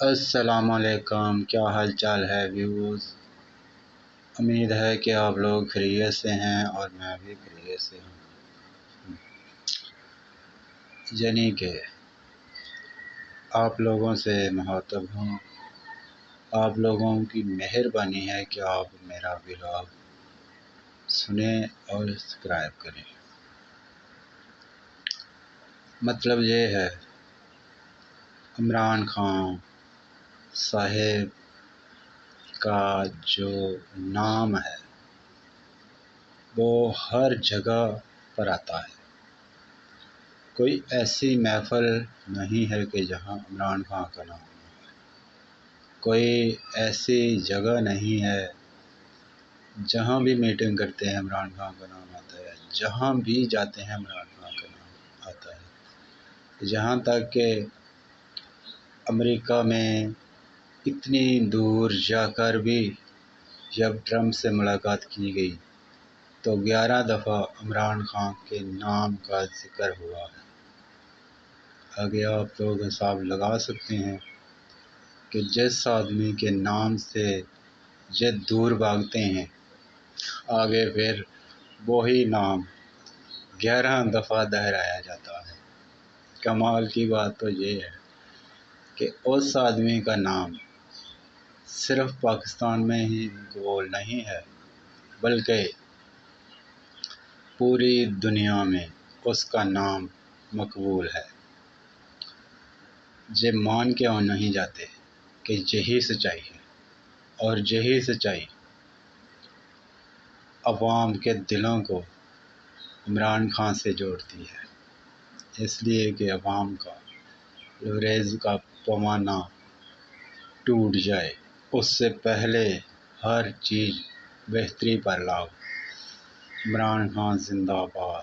السلام علیکم، کیا حال چال ہے ویوز امید ہے کہ آپ لوگ خیریت سے ہیں اور میں بھی خیریت سے ہوں۔ یعنی کہ آپ لوگوں سے مخاطب ہوں۔ آپ لوگوں کی مہربانی ہے کہ آپ میرا ولاگ سنیں اور سبسکرائب کریں۔ مطلب یہ ہے، عمران خان صاحب کا جو نام ہے، وہ ہر جگہ پر آتا ہے۔ کوئی ایسی محفل نہیں ہے کہ جہاں عمران خان کا نام ہے کوئی ایسی جگہ نہیں ہے جہاں بھی میٹنگ کرتے ہیں عمران خان کا نام آتا ہے، جہاں بھی جاتے ہیں عمران خان کا نام آتا ہے۔ جہاں تک کہ امریکہ میں اتنی دور جا کر بھی جب ٹرمپ سے ملاقات کی گئی تو گیارہ دفعہ عمران خان کے نام کا ذکر ہوا ہے۔ آگے آپ لوگ حساب لگا سکتے ہیں کہ جس آدمی کے نام سے جد دور بھاگتے ہیں، آگے پھر وہی نام گیارہ دفعہ دہرایا جاتا ہے۔ کمال کی بات تو یہ ہے کہ اس آدمی کا نام صرف پاکستان میں ہی مقبول نہیں ہے، بلکہ پوری دنیا میں اس کا نام مقبول ہے۔ یہ مان کے اور نہیں جاتے کہ یہی سچائی ہے اور یہی سچائی عوام کے دلوں کو عمران خان سے جوڑتی ہے، اس لیے کہ عوام کا، لوریز کا پیمانہ ٹوٹ جائے۔ اس سے پہلے ہر چیز بہتری پر لاؤ۔ عمران خان زندہ باد